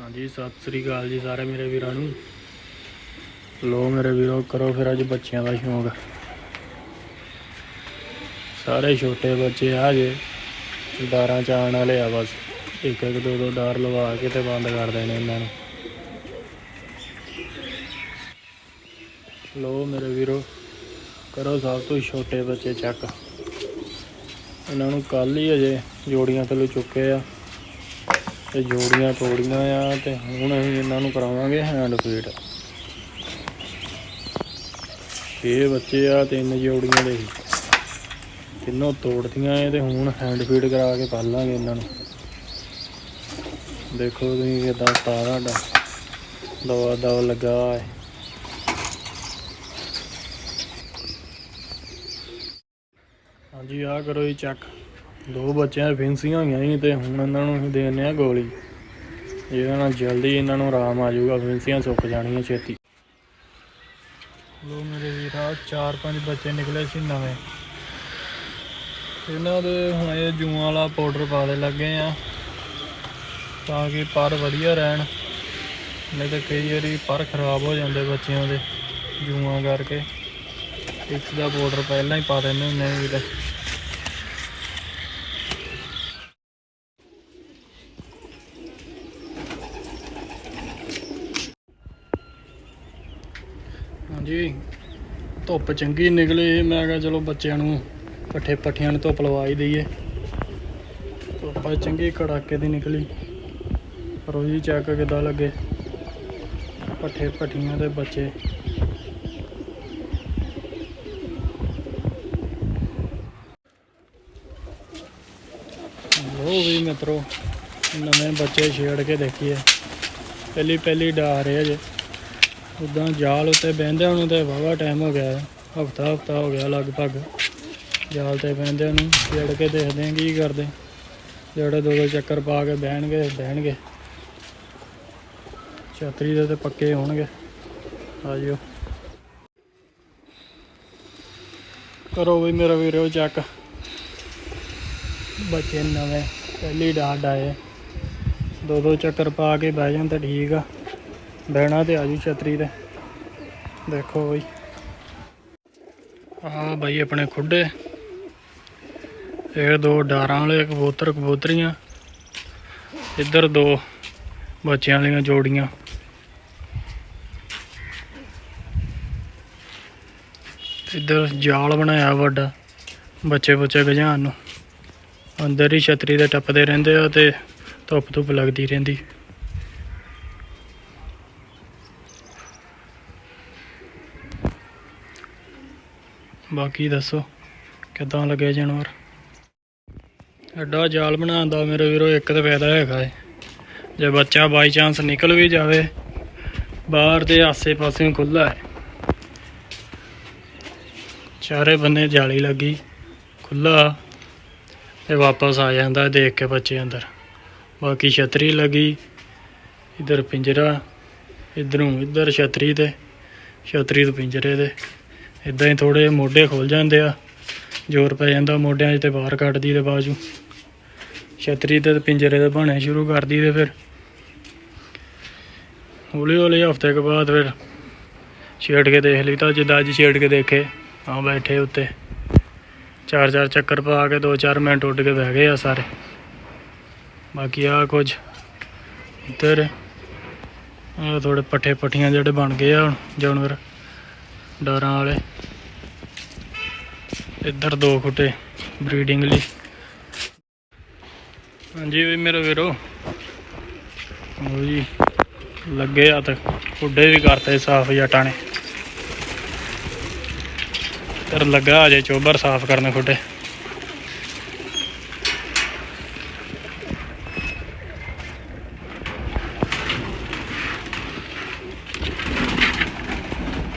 ਹਾਂਜੀ, ਸਤਿ ਸ੍ਰੀ ਅਕਾਲ ਜੀ ਸਾਰੇ ਮੇਰੇ ਵੀਰਾਂ ਨੂੰ। ਲੋ ਮੇਰੇ ਵੀਰੋ, ਕਰੋ ਫਿਰ ਅੱਜ ਬੱਚਿਆਂ ਦਾ ਸ਼ੌਂਕ। ਸਾਰੇ ਛੋਟੇ ਬੱਚੇ ਆ ਜੇ ਦਾਰਾਂ ਚ ਆਉਣ ਵਾਲੇ ਆ ਬਸ। ਇੱਕ ਇੱਕ, ਦੋ ਦੋ ਡਾਰ ਲਵਾ ਕੇ ਤੇ ਬੰਦ ਕਰ ਦੇਣੇ ਇਹਨਾਂ ਨੂੰ। ਲੋ ਮੇਰੇ ਵੀਰੋ, ਕਰੋ ਸਭ ਤੋਂ ਛੋਟੇ ਬੱਚੇ ਚੱਕ ਇਹਨਾਂ ਨੂੰ ਕੱਲ ਹੀ ਅਜੇ ਜੋੜੀਆਂ ਥੱਲੇ ਚੁੱਕੇ ਆ। ਤੇ ਜੋੜੀਆਂ ਤੋੜੀਆਂ ਆ ਤੇ ਹੁਣ ਅਸੀਂ ਇਹਨਾਂ ਨੂੰ ਕਰਾਵਾਂਗੇ ਹੈਂਡ ਫੀਡ ਛੇ ਬੱਚੇ ਆ, ਤਿੰਨ ਜੋੜੀਆਂ ਦੇ। ਤਿੰਨੋਂ ਤੋੜਦੀਆਂ ਏ ਤੇ ਹੁਣ ਹੈਂਡ ਫੀਡ ਕਰਾ ਕੇ ਪਾਲਾਂਗੇ ਇਹਨਾਂ ਨੂੰ। ਦੇਖੋ ਤੁਸੀਂ ਕਿਦਾਂ ਸਟਾਰ ਸਾਡਾ ਦਵਾ ਦਵਾ ਲੱਗਾ ਹੈ। ਹਾਂਜੀ ਆ ਕਰੋ ਜੀ ਚੈੱਕ ਦੋ ਬੱਚਿਆਂ ਫਿੰਸੀਆਂ ਹੋਈਆਂ ਸੀ ਤੇ ਹੁਣ ਇਹਨਾਂ ਨੂੰ ਅਸੀਂ ਦੇਣੇ ਆ ਗੋਲੀ। ਜਿਹਦੇ ਨਾਲ ਜਲਦੀ ਇਹਨਾਂ ਨੂੰ ਆਰਾਮ ਆ ਜਾਊਗਾ, ਫਿੰਸੀਆਂ ਸੁੱਕ ਜਾਣੀਆਂ ਛੇਤੀ। ਲੋ ਮੇਰੇ ਵੀਰਾ ਚਾਰ ਪੰਜ ਬੱਚੇ ਨਿਕਲੇ ਸੀ ਨਵੇਂ। ਇਹਨਾਂ ਦੇ ਹੁਣ ਇਹ ਜੂਆਂ ਵਾਲਾ ਪਾਊਡਰ ਪਾ ਦੇ ਲੱਗੇ ਆ, ਤਾਂ ਕਿ ਪਰ ਵਧੀਆ ਰਹਿਣ। ਨਹੀਂ ਤਾਂ ਕਈ ਵਾਰੀ ਪਰ ਖਰਾਬ ਹੋ ਜਾਂਦੇ ਬੱਚਿਆਂ ਦੇ ਜੂਆਂ ਕਰਕੇ। ਇਸ ਦਾ ਪਾਊਡਰ ਪਹਿਲਾਂ ਹੀ ਪਾ ਦਿੰਦੇ ਹੁੰਦੇ ਨੇ ਵੀਰੇ। ਹਾਂਜੀ। ਧੁੱਪ ਚੰਗੀ ਨਿਕਲੀ। ਮੈਂ ਕਿਹਾ ਚਲੋ ਬੱਚਿਆਂ ਨੂੰ ਪੱਠੇ ਪੱਠਿਆਂ ਨੂੰ ਧੁੱਪ ਲਵਾ ਹੀ ਦਈਏ। ਧੁੱਪ ਚੰਗੀ ਕੜਾਕੇ ਦੀ ਨਿਕਲੀ। ਪਰ ਉਹ ਜੀ ਚੈੱਕ ਕਿੱਦਾਂ ਲੱਗੇ। ਪੱਠੇ ਪੱਠੀਆਂ ਦੇ ਬੱਚੇ। ਲੋ ਵੀ ਮਿੱਤਰੋ, ਨਵੇਂ ਬੱਚੇ ਛੇੜ ਕੇ ਦੇਖੀਏ। ਪਹਿਲੀ ਪਹਿਲੀ ਡਾ ਰਹੇ ਜੇ। ਉਦਾਂ ਜਾਲ ਉੱਤੇ ਬਹਿੰਦਿਆਂ ਨੂੰ ਤੇ ਵਾਵਾ ਟਾਈਮ ਹੋ ਗਿਆ ਹਫਤਾ ਹਫਤਾ ਹੋ ਗਿਆ ਲਗਭਗ। ਜਾਲ ਤੇ ਬਹਿੰਦਿਆਂ ਨੂੰ ਜੜ ਕੇ ਦੇਖਦੇ ਆਂ ਕੀ ਕਰਦੇ। ਜਿਹੜੇ ਦੋ ਦੋ ਚੱਕਰ ਪਾ ਕੇ ਬਹਿਣਗੇ ਬਹਿਣਗੇ। ਛਤਰੀ ਦੇ ਤੇ ਪੱਕੇ ਹੋਣਗੇ। ਆ ਜਿਓ। ਕਰੋ ਵੀ ਮੇਰਾ ਵੀਰੋ ਚੱਕ ਬੱਚੇ ਨਵੇਂ, ਪਹਿਲੀ ਡਾਡ ਆਏ। ਦੋ ਦੋ ਚੱਕਰ ਪਾ ਕੇ ਬਹਿ ਜਾਣ ਤਾਂ ਠੀਕ ਆ। ਬਹਿਣਾ ਤੇ ਆਜੂ ਛਤਰੀ ਤੇ। ਦੇਖੋ ਬਈ। ਆ ਬਾਈ ਆਪਣੇ ਖੁੱਡੇ। ਇਹ ਦੋ ਡਾਰਾਂ ਵਾਲੇ ਕਬੂਤਰ, ਕਬੂਤਰੀਆਂ। ਇੱਧਰ ਦੋ ਬੱਚਿਆਂ ਵਾਲੀਆਂ ਜੋੜੀਆਂ। ਇੱਧਰ ਜਾਲ ਬਣਾਇਆ ਵੱਡਾ, ਬੱਚੇ ਬੱਚੇ ਗਜਾਨ ਨੂੰ। ਅੰਦਰ ਹੀ ਛਤਰੀ ਦੇ ਟੱਪਦੇ ਰਹਿੰਦੇ ਆ ਤੇ ਧੁੱਪ ਧੁੱਪ ਲੱਗਦੀ ਰਹਿੰਦੀ। ਬਾਕੀ ਦੱਸੋ, ਕਿੱਦਾਂ ਲੱਗੇ ਜਾਨਵਰ? ਐਡਾ ਜਾਲ ਬਣਾਉਣ ਦਾ ਮੇਰੇ ਵੀਰੋ, ਇੱਕ ਤਾਂ ਫਾਇਦਾ ਹੈਗਾ ਹੈ ਜੇ ਬੱਚਾ ਬਾਈ ਚਾਂਸ ਨਿਕਲ ਵੀ ਜਾਵੇ, ਬਾਹਰ ਦੇ ਆਸੇ ਪਾਸੇ ਖੁੱਲਾ ਹੈ ਚਾਰੇ ਬੰਨੇ ਜਾਲੀ ਲੱਗੀ ਖੁੱਲਾ ਤੇ ਵਾਪਸ ਆ ਜਾਂਦਾ ਦੇਖ ਕੇ ਬੱਚੇ ਅੰਦਰ। ਬਾਕੀ ਛਤਰੀ ਲੱਗੀ, ਇਧਰ ਪਿੰਜਰਾ, ਇਧਰੋਂ ਇਧਰ ਛਤਰੀ ਤੇ, ਛਤਰੀ ਤੋਂ ਪਿੰਜਰੇ ਦੇ ਇਦਾਂ ਹੀ ਥੋੜੇ ਮੋਢੇ ਖੁੱਲ ਜਾਂਦੇ ਆ, ਜ਼ੋਰ ਪੈ ਜਾਂਦਾ ਮੋਢਿਆਂ 'ਚ ਤੇ ਬਾਹਰ ਕੱਢਦੀ ਤੇ ਬਾਜੂ। ਛਤਰੀ ਤੇ ਪਿੰਜਰੇ ਦੇ ਬਣੇ ਸ਼ੁਰੂ ਕਰਦੀ ਤੇ ਫਿਰ। ਹੌਲੀ ਹੌਲੀ ਹਫ਼ਤੇ ਕੇ ਬਾਅਦ ਫਿਰ ਛੇੜ ਕੇ ਦੇਖ ਲਈ ਤਾਂ ਜਿੱਦਾਂ ਅੱਜ ਛੇੜ ਕੇ ਦੇਖੇ, ਆ ਬੈਠੇ ਉੱਤੇ। ਚਾਰ ਚਾਰ ਚੱਕਰ ਪਾ ਕੇ ਦੋ ਚਾਰ ਮਿੰਟ ਉੱਡ ਕੇ ਬਹਿ ਗਏ ਆ ਸਾਰੇ। ਬਾਕੀ ਆ ਕੁਝ ਇੱਧਰ ਆ ਥੋੜੇ ਪੱਠੇ ਪੱਠੀਆਂ ਜਿਹੜੇ ਬਣ ਗਏ ਆ ਹੁਣ, ਜਾਨਵਰ। ਡਾਰਾਂ ਵਾਲੇ। ਇੱਧਰ ਦੋ ਖੁੱਟੇ ਬਰੀਡਿੰਗ ਲਈ। ਹਾਂਜੀ ਵੀ ਮੇਰੇ ਵੀਰੋ। ਉਹ ਜੀ, ਲੱਗੇ ਆ ਤੇ ਖੁੱਡੇ ਵੀ ਕਰਤੇ ਸਾਫ਼ ਜੱਟਾਂ ਨੇ। ਤਰ ਲੱਗਾ ਅਜੇ ਚੋਬਰ ਸਾਫ਼ ਕਰਨ ਖੁੱਡੇ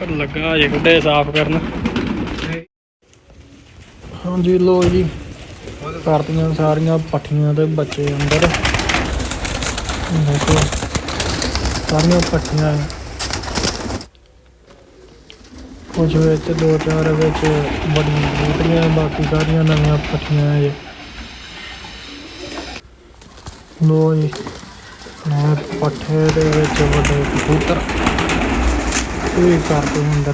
ਪਰ ਲੱਗਾ ਅਜੇ ਖੁੱਡੇ ਸਾਫ਼ ਕਰਨ। ਹਾਂਜੀ ਲੋ ਜੀ। ਕਰਤੀਆਂ ਸਾਰੀਆਂ ਪੱਠੀਆਂ ਤੇ ਬੱਚੇ ਅੰਦਰ। ਦੇਖੋ, ਸਾਰੀਆਂ ਪੱਠੀਆਂ ਕੁਝ ਵਿੱਚ ਦੋ ਚਾਰ ਵਿੱਚ ਵੱਡੀਆਂ ਬੂਟੀਆਂ, ਬਾਕੀ ਸਾਰੀਆਂ ਨਵੀਆਂ ਪੱਠੀਆਂ ਹੈ ਲੋ ਜੀ ਪੱਠੇ ਦੇ ਵਿੱਚ ਵੱਡੇ ਕਬੂਤਰ। ਇਹ ਕਰਦੇ ਅੰਦਰ।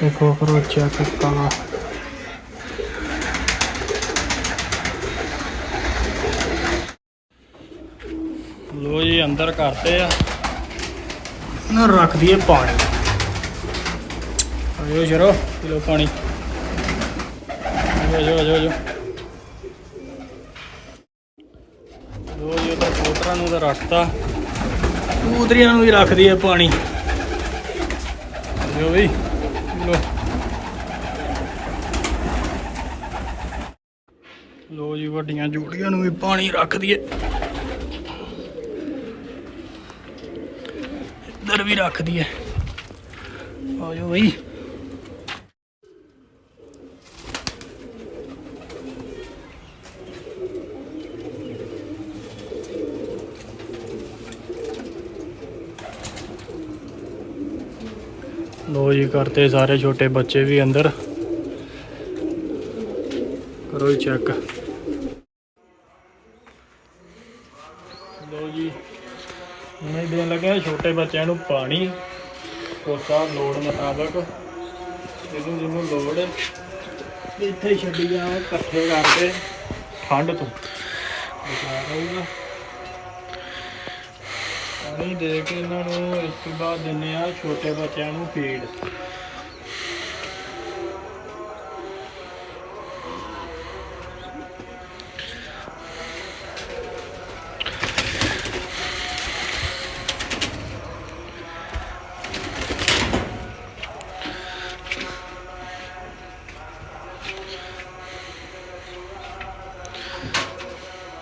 ਦੇਖੋ, ਕਰੋ ਚੈੱਕ ਕਾਲਾ ਲੋ ਜੀ, ਅੰਦਰ ਕਰਤੇ ਆ। ਨਾ ਰੱਖ ਦਈਏ ਪਾਣੀ। ਆਇਓ ਸ਼ਰੋ ਲੋ ਪਾਣੀ। ਆਜੋ ਆਜੋ ਆਜੋ ਲੋ ਜੀ ਉਹਦਾ ਕੋਤਰਾ ਨੂੰ ਤਾਂ ਰੱਖਤਾ। ਕਬੂਤਰੀਆਂ ਨੂੰ ਵੀ ਰੱਖ ਦਈਏ ਪਾਣੀ। ਜੋ ਵੀ ਲੋ। ਲੋ ਜੀ, ਵੱਡੀਆਂ ਜੋੜੀਆਂ ਨੂੰ ਵੀ ਪਾਣੀ ਰੱਖ ਦਈਏ। ਇੱਧਰ ਵੀ ਰੱਖ ਦਈਏ। ਆਜੋ ਬਈ। ਲੋ ਜੀ ਕਰਤੇ ਸਾਰੇ ਛੋਟੇ ਬੱਚੇ ਵੀ ਅੰਦਰ। ਕਰੋ ਜੀ ਚੈੱਕ ਲੋ ਜੀ ਮੈਂ ਦੇਣ ਲੱਗਿਆ ਛੋਟੇ ਬੱਚਿਆਂ ਨੂੰ ਪਾਣੀ। ਕੋਸਾ ਲੋੜ ਮੁਤਾਬਕ, ਜਿਹਨੂੰ ਜਿਹਨੂੰ ਲੋੜ ਹੈ। ਇੱਥੇ ਛੱਡੀ ਜਾ ਇਕੱਠੇ ਕਰਕੇ। ਠੰਡ ਤੋਂ। ਬਚਾ ਰਹੂਗਾ ਪਾਣੀ ਦੇ ਕੇ ਇਹਨਾਂ ਨੂੰ ਇਸ ਤੋਂ ਬਾਅਦ ਦਿੰਨੇ ਆ ਛੋਟੇ ਬੱਚਿਆਂ ਨੂੰ ਫੀਡ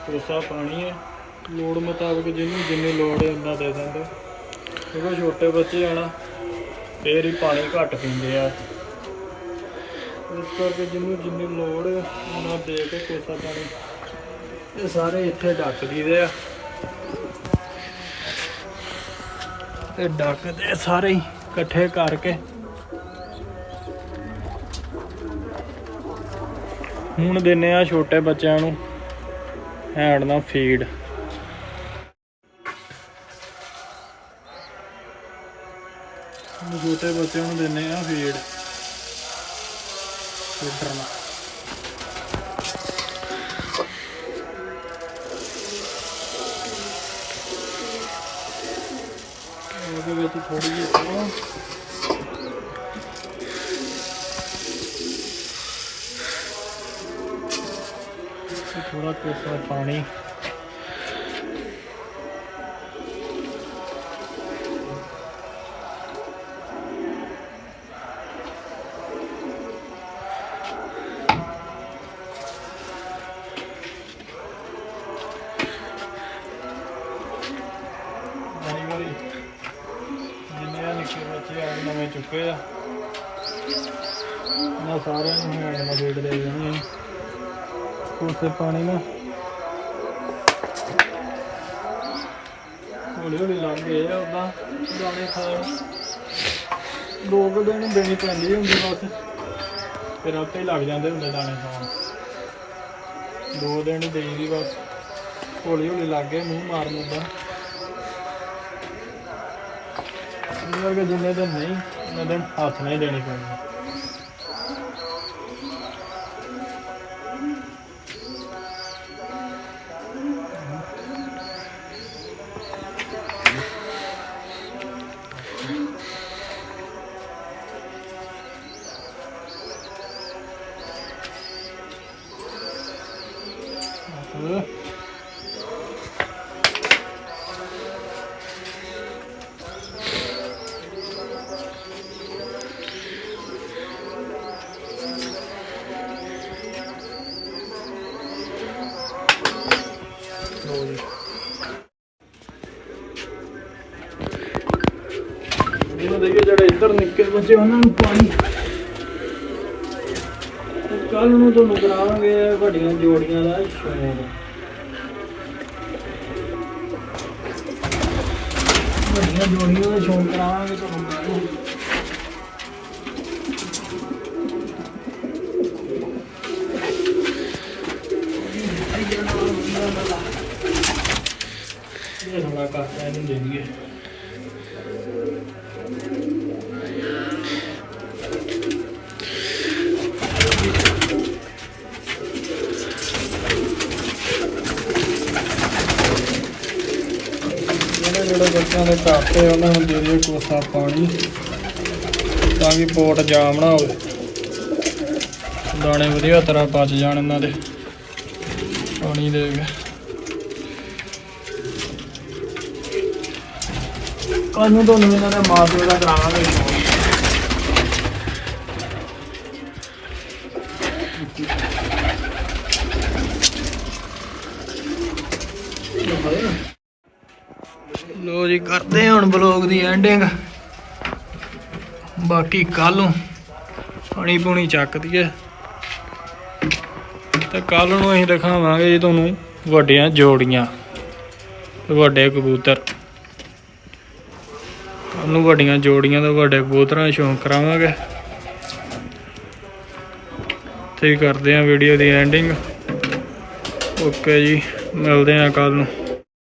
ਕੋਸਾ ਪਾਣੀ ਲੋੜ ਮੁਤਾਬਕ ਜਿਹਨੂੰ ਜਿੰਨੀ ਲੋੜ ਹੈ ਉਹਨਾਂ ਦੇ ਦਿੰਦੇ। ਕਿਉਂਕਿ ਛੋਟੇ ਬੱਚੇ ਆ ਨਾ, ਫੇਰ ਹੀ ਪਾਣੀ ਘੱਟ ਪੀਂਦੇ ਆ। ਇਸ ਕਰਕੇ ਜਿਹਨੂੰ ਜਿੰਨੀ ਲੋੜ ਹੈ, ਉਹਨਾਂ ਦੇ ਕੇ ਕੋਸਾ ਪਾਣੀ। ਇਹ ਸਾਰੇ ਇੱਥੇ ਡੱਕ ਦਈਦੇ ਆ। ਤੇ ਡੱਕਦੇ ਸਾਰੇ ਹੀ ਇਕੱਠੇ ਕਰਕੇ। ਹੁਣ ਦਿੰਨੇ ਆ ਛੋਟੇ ਬੱਚਿਆਂ ਨੂੰ ਹੈਂਡ ਨਾਲ ਫੀਡ ਛੋਟੇ ਬੱਚਿਆਂ ਨੂੰ ਦਿੰਨੇ ਆ ਫੀਡ। ਫੀਡਰ ਨਾਲ ਉਹਦੇ ਵਿੱਚ ਥੋੜੀ ਜਿਹੀ ਪਾਓ ਥੋੜਾ ਕੋਸਾ ਪਾਣੀ ਕੋਸੇ ਪਾਣੀ ਨਾ। ਹੌਲੀ ਹੌਲੀ ਲੰਘ ਗਏ ਆ ਉਦਾਂ ਦਾਣੇ ਖਾਣ। ਦੋ ਕੁ ਦਿਨ ਦੇਣੀ ਪੈਂਦੀ ਹੁੰਦੀ ਬਸ। ਫਿਰ ਆਪੇ ਲੱਗ ਜਾਂਦੇ ਹੁੰਦੇ ਦਾਣੇ ਖਾਣ। ਦੋ ਦਿਨ ਹੀ ਦੇਈਦੀ ਬਸ। ਹੌਲੀ ਹੌਲੀ ਲੱਗ ਗਏ ਮੂੰਹ ਮਾਰਨ ਉਦਾਂ ਇਹ ਵਰਗੇ ਜਿੰਨੇ ਦਿਨ ਨਹੀਂ, ਉਹਨਾਂ ਦਿਨ ਹੱਥ ਨਹੀਂ ਦੇਣੀ ਪੈਂਦੀ ਬਸ। ਲਓ ਜਿਹੜੇ ਇੱਧਰ ਨਿੱਕੇ ਬੱਚੇ ਉਹਨਾਂ ਨੂੰ ਪਾਣੀ ਕੱਲ ਨੂੰ ਤੁਹਾਨੂੰ ਕਰਾਵਾਂਗੇ ਵੱਡੀਆਂ ਜੋੜੀਆਂ ਦਾ ਸ਼ੌਂਕ ਵੱਡੀਆਂ ਜੋੜੀਆਂ ਦਾ ਸ਼ੌਂਕ ਕਰਾਵਾਂਗੇ ਤੁਹਾਨੂੰ ਕੱਲ੍ਹ ਨੂੰ। ਇਹ ਥੋੜਾ ਕਰਦਾ ਇਹਨੂੰ ਦੇ ਦਈਏ ਜਿਹੜੇ ਬੱਚਿਆਂ ਦੇ ਘਰ ਤੇ ਉਹਨਾਂ ਨੂੰ ਦੇ ਦਿਓ ਕੋਸਾ ਪਾਣੀ ਤਾਂ ਕਿ ਪੋਟ ਜਾਮ ਨਾ ਹੋਵੇ। ਦਾਣੇ ਵਧੀਆ ਤਰ੍ਹਾਂ ਪਚ ਜਾਣ ਇਹਨਾਂ ਦੇ। ਪਾਣੀ ਦੇ ਕੇ। ਕੱਲ ਨੂੰ ਤੁਹਾਨੂੰ ਇਹਨਾਂ ਦੇ ਮਾਂ ਪਿਓ ਦਾ ਕਰਾਵਾਂਗੇ। ਲੋ ਜੀ ਕਰਦੇ ਹਾਂ ਹੁਣ ਬਲੌਗ ਦੀ ਐਂਡਿੰਗ ਬਾਕੀ ਕੱਲ ਨੂੰ ਪਾਣੀ ਪੂਣੀ ਚੱਕਦੀ ਹੈ ਤਾਂ ਕੱਲ ਨੂੰ ਅਸੀਂ ਦਿਖਾਵਾਂਗੇ ਜੀ ਤੁਹਾਨੂੰ ਵੱਡੀਆਂ ਜੋੜੀਆਂ ਤੇ ਵੱਡੇ ਕਬੂਤਰ। ਉਹਨੂੰ ਵੱਡੀਆਂ ਜੋੜੀਆਂ ਤੇ ਵੱਡੇ ਕਬੂਤਰਾਂ ਦਾ ਸ਼ੌਂਕ ਕਰਾਵਾਂਗੇ। ਤੇ ਕਰਦੇ ਹਾਂ ਵੀਡੀਓ ਦੀ ਐਂਡਿੰਗ ਓਕੇ ਜੀ, ਮਿਲਦੇ ਹਾਂ ਕੱਲ ਨੂੰ।